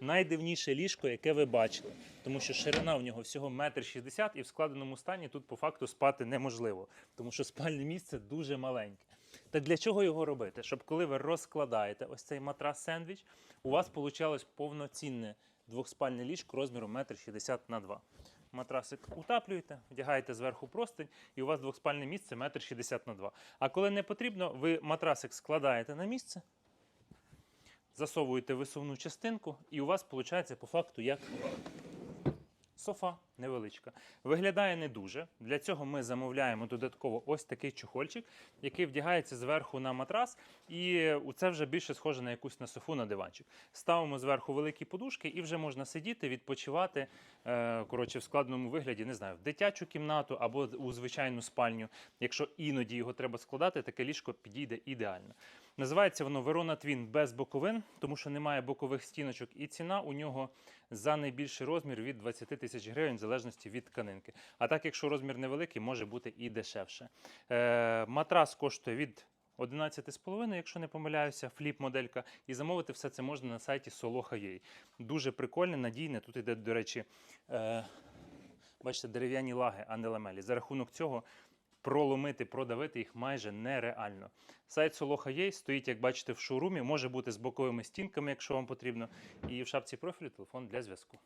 Найдивніше ліжко, яке ви бачили, тому що ширина в нього всього метр шістдесят, і в складеному стані тут по факту спати неможливо, тому що спальне місце дуже маленьке. Так для чого його робити? Щоб коли ви розкладаєте ось цей матрас сендвіч, у вас вийшло повноцінне двохспальне ліжко розміром метр шістдесят на два. Матрасик утаплюєте, вдягаєте зверху простинь, і у вас двохспальне місце метр шістдесят на два. А коли не потрібно, ви матрасик складаєте на місце, засовуєте висувну частинку, і у вас виходить по факту як софа невеличка. Виглядає не дуже. Для цього ми замовляємо додатково ось такий чохольчик, який вдягається зверху на матрас, і це вже більше схоже на якусь на софу на диванчик. Ставимо зверху великі подушки, і вже можна сидіти, відпочивати е, коротше, в складному вигляді, не знаю, в дитячу кімнату або у звичайну спальню. Якщо іноді його треба складати, таке ліжко підійде ідеально. Називається воно Verona Twin без боковин, тому що немає бокових стіночок, і ціна у нього за найбільший розмір від 20 тисяч гривень, в залежності від тканинки. А так, якщо розмір невеликий, може бути і дешевше. Е, матрас коштує від 11,5, якщо не помиляюся, фліп-моделька. І замовити все це можна на сайті Soloha.ua. Дуже прикольне, надійне. Тут іде, до речі, е, бачите, дерев'яні лаги, а не ламелі. За рахунок цього проломити, продавити їх майже нереально. Сайт Soloha.ua стоїть, як бачите, в шоурумі, може бути з боковими стінками, якщо вам потрібно. І в шапці профілю телефон для зв'язку.